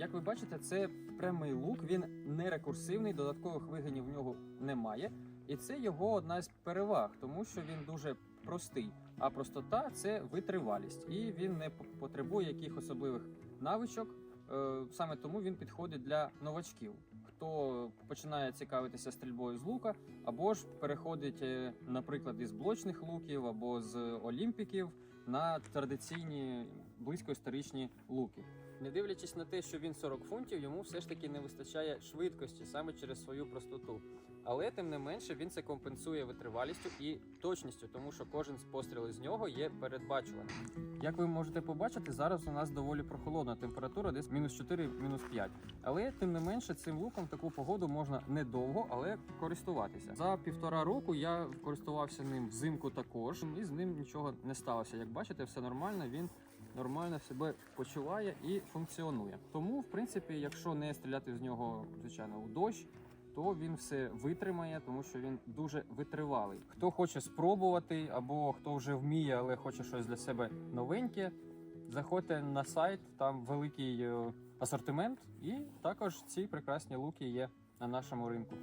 Як ви бачите, це прямий лук, він не рекурсивний, додаткових вигинів в нього немає. І це його одна з переваг, тому що він дуже простий. А простота це витривалість, і він не потребує яких особливих навичок. Е, Саме тому він підходить для новачків, хто починає цікавитися стрільбою з лука, або ж переходить, е, наприклад, із блочних луків або з олімпіків на традиційні близькоісторичні луки. Не дивлячись на те, що він 40 фунтів, йому все ж таки не вистачає швидкості саме через свою простоту. Але тим не менше він це компенсує витривалістю і точністю, тому що кожен з пострілів з нього є передбачуваним. Як ви можете побачити, зараз у нас доволі прохолодна температура, десь мінус 4, мінус 5. Але тим не менше, цим луком таку погоду можна недовго, але користуватися. За півтора року я користувався ним взимку також, і з ним нічого не сталося. Як бачите, все нормально. Він нормально себе почуває і функціонує. Тому, в принципі, якщо не стріляти з нього, звичайно, у дощ. То він все витримає, тому що він дуже витривалий. Хто хоче спробувати, або хто вже вміє, але хоче щось для себе новеньке, заходьте на сайт, там великий е, асортимент, і також ці прекрасні луки є на нашому ринку.